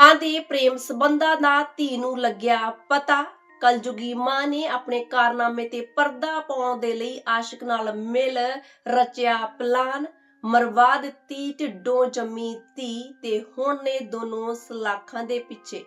ਮਾਂ ਦੇ ਪ੍ਰੇਮ ਸੰਬੰਧਾਂ ਦਾ ਧੀ ਨੂੰ ਲੱਗਿਆ ਪਤਾ। ਕਲਯੁਗੀ ਮਾਂ ਨੇ ਆਪਣੇ ਕਾਰਨਾਮੇ ਤੇ ਪਰਦਾ ਪਾਉਣ ਦੇ ਲਈ ਆਸ਼ਿਕ ਨਾਲ ਮਿਲ ਰਚਿਆ ਪਲਾਨ ਮਰਵਾ ਦਿੱਤੀ ਢਿੱਡੋਂ ਜੰਮੀ ਧੀ ਤੇ ਹੁਣ ਨੇ ਦੋਨੋਂ ਸਲਾਖਾਂ ਦੇ ਪਿੱਛੇ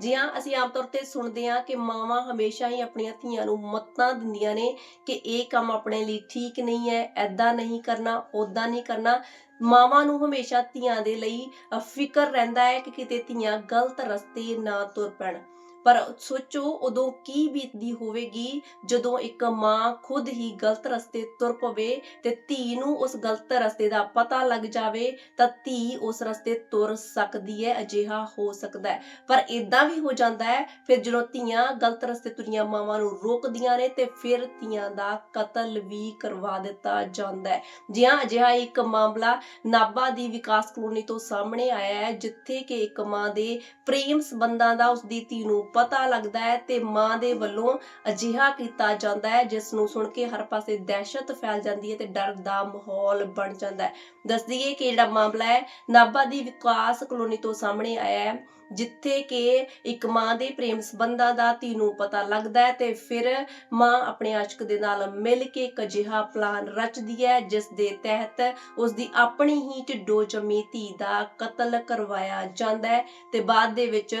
ਜੀ ਹਾਂ ਅਸੀਂ ਆਮ ਤੌਰ ਤੇ ਸੁਣਦੇ ਹਾਂ ਕਿ ਮਾਵਾਂ ਹਮੇਸ਼ਾ ਹੀ ਆਪਣੀਆਂ ਧੀਆਂ ਨੂੰ ਮੱਤਾਂ ਦਿੰਦੀਆਂ ਨੇ ਕਿ ਇਹ ਕੰਮ ਆਪਣੇ ਲਈ ਠੀਕ ਨਹੀਂ ਹੈ ਐਦਾਂ ਨਹੀਂ ਕਰਨਾ, ਓਦਾਂ ਨਹੀਂ ਕਰਨਾ। ਮਾਵਾਂ ਨੂੰ ਹਮੇਸ਼ਾ ਧੀਆਂ ਦੇ ਲਈ ਫਿਕਰ ਰਹਿੰਦਾ ਹੈ ਕਿ ਕਿਤੇ ਧੀਆਂ ਗਲਤ ਰਸਤੇ ਨਾ ਤੁਰ ਪੈਣ। ਪਰ ਸੋਚੋ ਉਦੋਂ ਕੀ ਬੀਤਦੀ ਹੋਵੇਗੀ ਜਦੋਂ ਇੱਕ ਮਾਂ ਖੁਦ ਹੀ ਗਲਤ ਰਸਤੇ ਤੁਰ ਪਵੇ ਤੇ ਧੀ ਨੂੰ ਉਸ ਗਲਤ ਰਸਤੇ ਦਾ ਪਤਾ ਲੱਗ ਜਾਵੇ, ਤਾਂ ਧੀ ਉਸ ਰਸਤੇ ਤੁਰ ਸਕਦੀ ਹੈ, ਅਜਿਹਾ ਹੋ ਸਕਦਾ ਹੈ। ਪਰ ਇਦਾਂ ਵੀ ਹੋ ਜਾਂਦਾ ਹੈ, ਫਿਰ ਜਦੋਂ ਧੀਆਂ ਗਲਤ ਰਸਤੇ ਤੁਰੀਆਂ ਮਾਵਾਂ ਨੂੰ ਰੋਕਦੀਆਂ ਨੇ ਤੇ ਫਿਰ ਧੀਆਂ ਦਾ ਕਤਲ ਵੀ ਕਰਵਾ ਦਿੱਤਾ ਜਾਂਦਾ ਹੈ। ਜਿਹਾ ਅਜਿਹਾ ਇੱਕ ਮਾਮਲਾ ਨਾਭਾ ਦੀ ਵਿਕਾਸ ਕਲੋਨੀ ਤੋਂ ਸਾਹਮਣੇ ਆਇਆ ਹੈ, ਜਿੱਥੇ ਕਿ ਇੱਕ ਮਾਂ ਦੇ ਪ੍ਰੇਮ ਸੰਬੰਧਾਂ ਦਾ ਉਸ ਦੀ ਧੀ ਨੂੰ ਪਤਾ ਲੱਗਦਾ ਹੈ ਤੇ ਮਾਂ ਦੇ ਵੱਲੋਂ ਅਜਿਹਾ ਕੀਤਾ ਜਾਂਦਾ ਹੈ, ਜਿਸ ਨੂੰ ਸੁਣ ਕੇ ਹਰ ਪਾਸੇ ਦਹਿਸ਼ਤ ਫੈਲ ਜਾਂਦੀ ਹੈ ਤੇ ਡਰ ਦਾ ਮਾਹੌਲ ਬਣ ਜਾਂਦਾ ਹੈ। ਦੱਸ ਦਈਏ ਕਿ ਜਿਹੜਾ ਮਾਮਲਾ ਹੈ, ਨਾਭਾ ਦੀ ਵਿਕਾਸ ਕਲੋਨੀ ਤੋਂ ਸਾਹਮਣੇ ਆਇਆ ਹੈ। ਜਿੱਥੇ ਕਿ ਇੱਕ ਮਾਂ ਦੇ ਪ੍ਰੇਮ ਸੰਬੰਧਾਂ ਦਾ ਧੀ ਨੂੰ ਪਤਾ ਲੱਗਦਾ ਹੈ ਤੇ ਫਿਰ ਮਾਂ ਆਪਣੇ ਆਸ਼ਿਕ ਦੇ ਨਾਲ ਮਿਲ ਕੇ ਇੱਕ ਅਜਿਹਾ ਪਲਾਨ ਰਚਦੀ ਹੈ, ਜਿਸ ਦੇ ਤਹਿਤ ਉਸ ਦੀ ਆਪਣੀ ਹੀ ਢਿੱਡੋਂ ਜੰਮੀ ਧੀ ਦਾ ਕਤਲ ਕਰਵਾਇਆ ਜਾਂਦਾ ਹੈ ਤੇ ਬਾਅਦ ਦੇ ਵਿੱਚ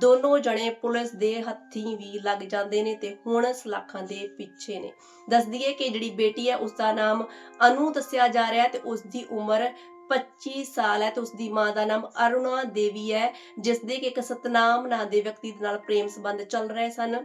ਦੋਨੋਂ ਜਣੇ ਪੁਲਿਸ ਦੇ ਹੱਥੀ ਵੀ ਲੱਗ ਜਾਂਦੇ ਨੇ ਤੇ ਹੁਣ ਸਲਾਖਾਂ ਦੇ ਪਿੱਛੇ ਨੇ। ਦੱਸ ਦਈਏ ਕਿ ਜਿਹੜੀ ਬੇਟੀ ਹੈ ਉਸ ਦਾ ਨਾਮ ਅਨੂ ਦੱਸਿਆ ਜਾ ਰਿਹਾ ਹੈ ਤੇ ਉਸ ਦੀ ਉਮਰ 25 ਸਾਲ ਹੈ ਤੇ ਉਸ ਦੀ ਮਾਂ ਦਾ ਨਾਮ ਅਰੁਣਾ ਦੇਵੀ ਹੈ ਜਿਸ ਦੇ ਕਿ ਇੱਕ ਸਤਨਾਮ ਨਾਂ ਦੇ ਵਿਅਕਤੀ ਦੇ ਨਾਲ ਪ੍ਰੇਮ ਸੰਬੰਧ ਚੱਲ ਰਹੇ ਸਨ।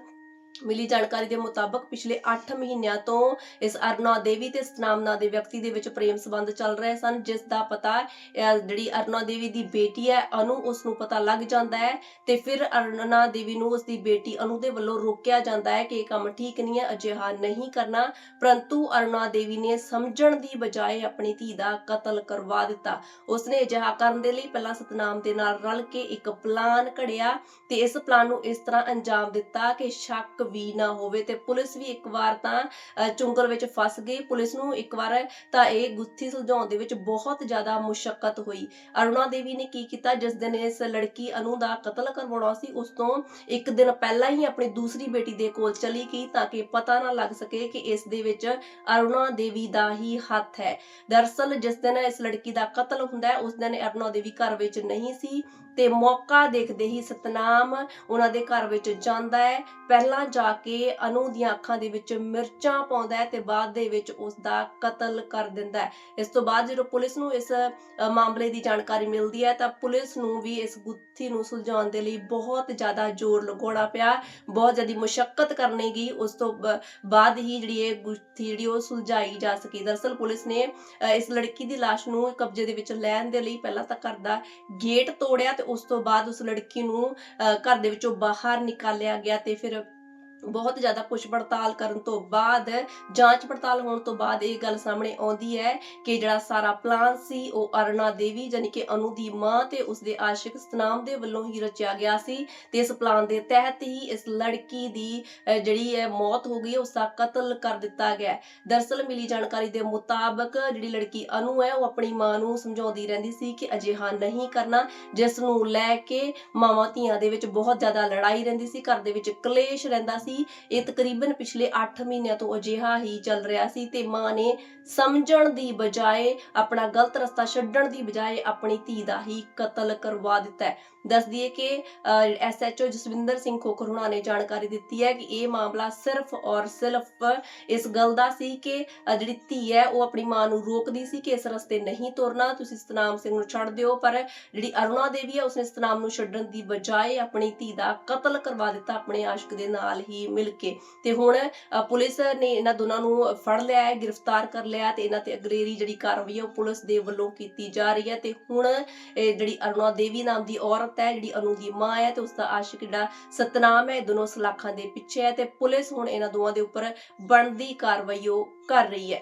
ਮਿਲੀ ਜਾਣਕਾਰੀ ਦੇ ਮੁਤਾਬਕ ਪਿਛਲੇ 8 ਮਹੀਨਿਆਂ ਤੋਂ ਇਸ ਅਰੁਣਾ ਦੇਵੀ ਤੇ ਸਤਨਾਮ ਨਾਂ ਦੇ ਵਿਅਕਤੀ ਦੇ ਵਿੱਚ ਪ੍ਰੇਮ ਸੰਬੰਧ ਚੱਲ ਰਹੇ ਸਨ, ਜਿਸ ਦਾ ਪਤਾ ਜਿਹੜੀ ਅਰੁਣਾ ਦੇਵੀ ਦੀ ਬੇਟੀ ਹੈ, ਅਨੂ, ਉਸ ਨੂੰ ਪਤਾ ਲੱਗ ਜਾਂਦਾ ਹੈ ਤੇ ਫਿਰ ਅਰੁਣਾ ਦੇਵੀ ਨੂੰ ਉਸ ਦੀ ਬੇਟੀ ਅਨੂ ਦੇ ਵੱਲੋਂ ਰੋਕਿਆ ਜਾਂਦਾ ਹੈ ਕਿ ਇਹ ਕੰਮ ਠੀਕ ਨਹੀਂ ਹੈ, ਅਜਿਹਾ ਨਹੀਂ ਕਰਨਾ। ਪਰੰਤੂ ਅਰੁਣਾ ਦੇਵੀ ਨੇ ਸਮਝਣ ਦੀ ਬਜਾਏ ਆਪਣੀ ਧੀ ਦਾ ਕਤਲ ਕਰਵਾ ਦਿੱਤਾ। ਉਸਨੇ ਅਜਿਹਾ ਕਰਨ ਦੇ ਲਈ ਪਹਿਲਾਂ ਸਤਨਾਮ ਦੇ ਨਾਲ ਰਲ ਕੇ ਇੱਕ ਪਲਾਨ ਘੜਿਆ ਤੇ ਇਸ ਪਲਾਨ ਨੂੰ ਇਸ ਤਰ੍ਹਾਂ ਅੰਜਾਮ ਦਿੱਤਾ ਕਿ ਸ਼ੱਕ ਵੀ ਨਾ ਹੋਵੇ ਤੇ ਪੁਲਿਸ ਵੀ ਇੱਕ ਵਾਰ ਤਾਂ ਚੁੰਗਲ ਵਿੱਚ ਫਸ ਗਈ। ਪੁਲਿਸ ਨੂੰ ਇੱਕ ਵਾਰ ਤਾਂ ਇਹ ਗੁੱਥੀ ਸੁਲਝਾਉਣ ਦੇ ਵਿੱਚ ਬਹੁਤ ਜ਼ਿਆਦਾ ਮੁਸ਼ਕਲ ਹੋਈ। ਅਰੁਣਾ ਦੇਵੀ ਨੇ ਕੀ ਕੀਤਾ? ਜਿਸ ਦਿਨ ਇਸ ਲੜਕੀ ਅਨੂ ਦਾ ਕਤਲ ਕਰਵਾਉਣਾ ਸੀ, ਉਸ ਤੋਂ ਇੱਕ ਦਿਨ ਪਹਿਲਾਂ ਹੀ ਆਪਣੀ ਦੂਸਰੀ ਬੇਟੀ ਦੇ ਕੋਲ ਚਲੀ ਗਈ ਤਾਂ ਕਿ ਪਤਾ ਨਾ ਲੱਗ ਸਕੇ ਕਿ ਇਸ ਦੇ ਵਿੱਚ ਅਰੁਣਾ ਦੇਵੀ ਦਾ ਹੀ ਹੱਥ ਹੈ। ਦਰਅਸਲ, ਜਿਸ ਦਿਨ ਇਸ ਲੜਕੀ ਦਾ ਕਤਲ ਹੁੰਦਾ ਹੈ, ਉਸ ਦਿਨ ਅਰੁਣਾ ਦੇਵੀ ਘਰ ਵਿੱਚ ਨਹੀਂ ਸੀ। ਤੇ ਮੌਕਾ ਦੇਖਦੇ ਹੀ ਸਤਨਾਮ ਉਹਨਾਂ ਦੇ ਘਰ ਵਿੱਚ ਜਾਂਦਾ ਹੈ। ਪਹਿਲਾਂ ਜਾ ਕੇ ਅਨੂ ਦੀਆਂ ਅੱਖਾਂ ਦੇ ਵਿੱਚ ਮਿਰਚਾਂ ਪਾਉਂਦਾ ਹੈ ਤੇ ਬਾਅਦ ਦੇ ਵਿੱਚ ਉਸ ਦਾ ਕਤਲ ਕਰ ਦਿੰਦਾ ਹੈ। ਇਸ ਤੋਂ ਬਾਅਦ ਜਦੋਂ ਪੁਲਿਸ ਨੂੰ ਇਸ ਮਾਮਲੇ ਦੀ ਜਾਣਕਾਰੀ ਮਿਲਦੀ ਹੈ ਤਾਂ ਪੁਲਿਸ ਨੂੰ ਵੀ ਇਸ ਗੁੱਥੀ ਨੂੰ ਸੁਲਝਾਉਣ ਦੇ ਲਈ ਬਹੁਤ ਜ਼ਿਆਦਾ ਜ਼ੋਰ ਲਗਾਉਣਾ ਪਿਆ। ਬਹੁਤ ਜ਼ਿਆਦਾ ਮੁਸ਼ਕਲ ਕਰਨੀ ਗਈ। ਉਸ ਤੋਂ ਬ- ਬਾਅਦ ਹੀ ਜਿਹੜੀ ਇਹ ਗੁੱਥੀ ਜਿਹੜੀ ਉਹ ਸੁਲਝਾਈ ਜਾ ਸਕੀ। ਦਰਅਸਲ ਪੁਲਿਸ ਨੇ ਇਸ ਲੜਕੀ ਦੀ ਲਾਸ਼ ਨੂੰ ਕਬਜ਼ੇ ਦੇ ਵਿੱਚ ਲੈਣ ਦੇ ਲਈ ਪਹਿਲਾਂ ਤਾਂ ਘਰ ਦਾ ਗੇਟ ਤੋੜਿਆ ਤੇ ਉਸ ਤੋਂ ਬਾਅਦ ਉਸ ਲੜਕੀ ਨੂੰ ਅ, ਘਰ ਦੇ ਵਿੱਚੋਂ ਬਾਹਰ ਨਿਕਾਲਿਆ ਗਿਆ ਤੇ ਫਿਰ ਬਹੁਤ ਜ਼ਿਆਦਾ ਪੁੱਛ ਪੜਤਾਲ ਕਰਨ ਤੋਂ ਬਾਅਦ, ਜਾਂਚ ਪੜਤਾਲ ਹੋਣ ਤੋਂ ਬਾਅਦ ਇਹ ਗੱਲ ਸਾਹਮਣੇ ਆਉਂਦੀ ਹੈ ਕਿ ਜਿਹੜਾ ਸਾਰਾ ਪਲਾਨ ਸੀ ਉਹ ਅਰੁਣਾ ਦੇਵੀ ਯਾਨੀ ਕਿ ਅਨੂ ਦੀ ਮਾਂ ਤੇ ਉਸਦੇ ਆਸ਼ਿਕ ਸਤਨਾਮ ਦੇ ਵੱਲੋਂ ਹੀ ਰਚਿਆ ਗਿਆ ਸੀ ਤੇ ਇਸ ਪਲਾਨ ਦੇ ਤਹਿਤ ਹੀ ਇਸ ਲੜਕੀ ਦੀ ਜਿਹੜੀ ਹੈ ਮੌਤ ਹੋ ਗਈ ਉਸ ਦਾ ਕਤਲ ਕਰ ਦਿੱਤਾ ਗਿਆ ਹੈ। ਦਰਅਸਲ ਮਿਲੀ ਜਾਣਕਾਰੀ ਦੇ ਮੁਤਾਬਕ ਜਿਹੜੀ ਲੜਕੀ ਅਨੂ ਹੈ, ਉਹ ਆਪਣੀ ਮਾਂ ਨੂੰ ਸਮਝਾਉਂਦੀ ਰਹਿੰਦੀ ਸੀ ਕਿ ਅਜਿਹਾ ਨਹੀਂ ਕਰਨਾ ਜਿਸ ਨੂੰ ਲੈ ਕੇ ਮਾਵਾਂ ਧੀਆਂ ਦੇ ਵਿੱਚ ਬਹੁਤ ਜ਼ਿਆਦਾ ਲੜਾਈ ਰਹਿੰਦੀ ਸੀ, ਘਰ ਦੇ ਵਿੱਚ ਕਲੇਸ਼ ਰਹਿੰਦਾ ਸੀ। ਇਹ ਤਕਰੀਬਨ ਪਿਛਲੇ 8 ਮਹੀਨਿਆਂ ਤੋਂ ਅਜਿਹਾ ਹੀ ਚੱਲ ਰਿਹਾ ਸੀ ਤੇ ਮਾਂ ਨੇ ਸਮਝਣ ਦੀ ਬਜਾਏ ਆਪਣਾ ਗਲਤ ਰਸਤਾ ਛੱਡਣ ਦੀ ਬਜਾਏ ਆਪਣੀ ਧੀ ਦਾ ਹੀ ਕਤਲ ਕਰਵਾ ਦਿੱਤਾ ਦੱਸ ਦਈਏ ਕਿ ਐਸਐਚਓ ਜਸਵਿੰਦਰ ਸਿੰਘ ਖੋਖਰ ਹੁਣਾਂ ਨੇ ਜਾਣਕਾਰੀ ਦਿੱਤੀ ਹੈ ਕਿ ਇਹ ਮਾਮਲਾ ਸਿਰਫ ਔਰ ਸਿਰਫ ਇਸ ਗੱਲ ਦਾ ਸੀ ਕਿ ਜਿਹੜੀ ਧੀ ਹੈ ਉਹ ਆਪਣੀ ਮਾਂ ਨੂੰ ਰੋਕਦੀ ਸੀ ਕਿ ਇਸ ਰਸਤੇ ਨਹੀਂ ਤੁਰਨਾ, ਤੁਸੀਂ ਸਤਨਾਮ ਸਿੰਘ ਨੂੰ ਛੱਡ ਦਿਓ, ਪਰ ਜਿਹੜੀ ਅਰੁਣਾ ਦੇਵੀ ਹੈ ਉਸਨੇ ਸਤਨਾਮ ਨੂੰ ਛੱਡਣ ਦੀ ਬਜਾਏ ਆਪਣੀ ਧੀ ਦਾ ਕਤਲ ਕਰਵਾ ਦਿੱਤਾ ਆਪਣੇ ਆਸ਼ਿਕ ਦੇ ਨਾਲ ਹੀ ਮਿਲ ਕੇ। ਤੇ ਹੁਣ ਪੁਲਿਸ ਨੇ ਇਹਨਾਂ ਦੋਨਾਂ ਨੂੰ ਫੜ ਲਿਆ ਹੈ, ਗ੍ਰਿਫਤਾਰ ਕਰ ਲਿਆ ਤੇ ਇਹਨਾਂ ਤੇ ਅਗਰੇਰੀ ਜਿਹੜੀ ਕਾਰਵਾਈ ਹੈ ਉਹ ਪੁਲਿਸ ਦੇ ਵੱਲੋਂ ਕੀਤੀ ਜਾ ਰਹੀ ਹੈ। ਤੇ ਹੁਣ ਜਿਹੜੀ ਅਰੁਣਾ ਦੇਵੀ ਨਾਮ ਦੀ ਔਰਤ ਔਰਤ ਹੈ ਜਿਹੜੀ ਅਨੂ ਦੀ ਮਾਂ ਹੈ ਤੇ ਉਸ ਦਾ ਆਸ਼ਿਕ ਜਿਹੜਾ ਸਤਨਾਮ ਹੈ, ਇਹ ਦੋਨੋਂ ਸਲਾਖਾਂ ਦੇ ਪਿੱਛੇ ਹੈ ਤੇ ਪੁਲਿਸ ਹੁਣ ਇਹਨਾਂ ਦੋਵਾਂ ਦੇ ਉੱਪਰ ਬਣਦੀ ਕਾਰਵਾਈ ਉਹ ਕਰ ਰਹੀ ਹੈ।